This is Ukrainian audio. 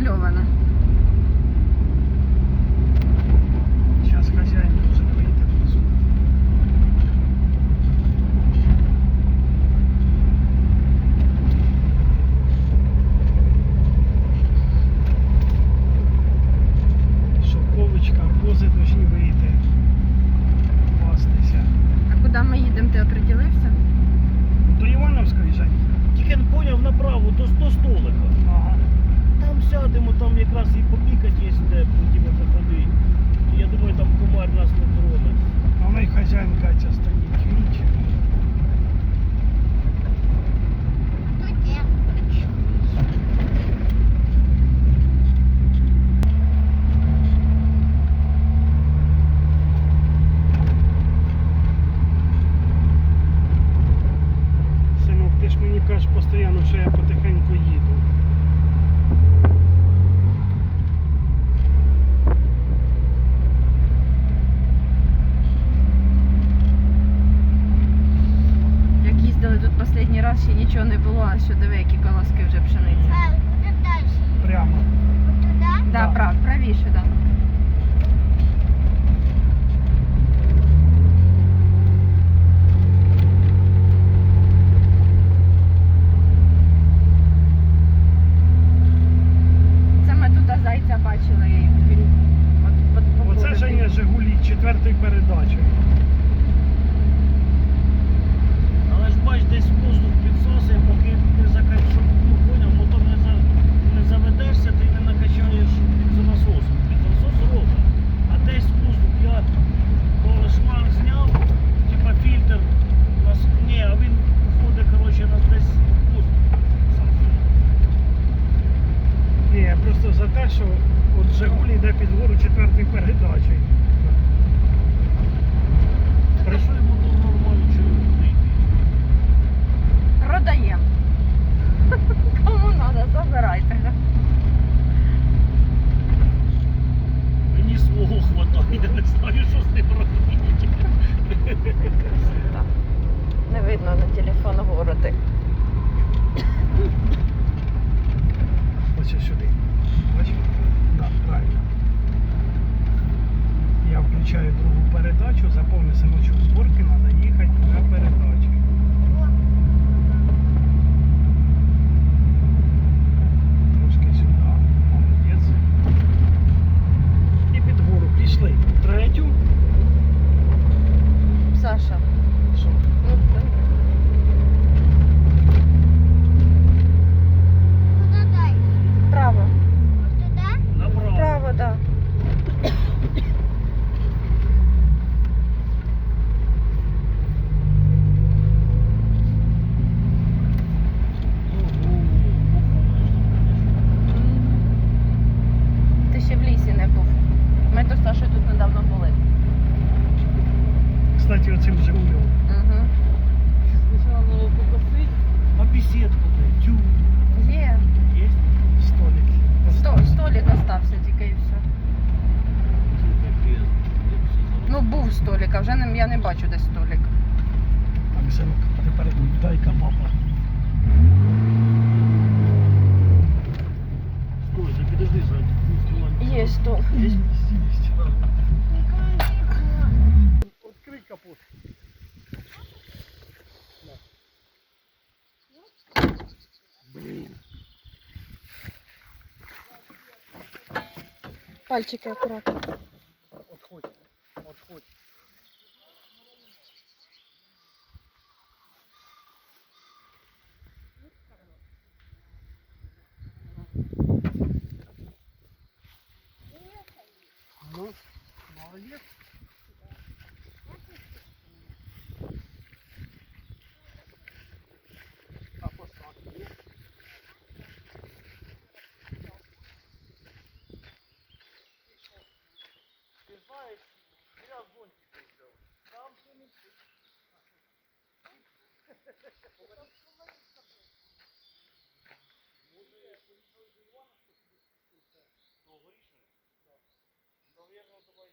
намальована. Зараз хазяїн дуже вийде внизу. Шовковичка, кози повинні вийти. declaração ще нічого не було, а що диви, які колоски вже пшениці. Прямо. Да, прав, правіше, да. що от Жигуль йде під гору четвертою передачею. передачу, заповни синочок зборки, треба їхати наперед. столик а Вже не- я не бачу десь столик. Там синок, тепер дай-ка мама. Стой, ти підожди, зайди. Є стол. Есть, есть. Открыть капот. Пальчики аккуратно. Отходит. проєкт. Там же не Наверное, давай,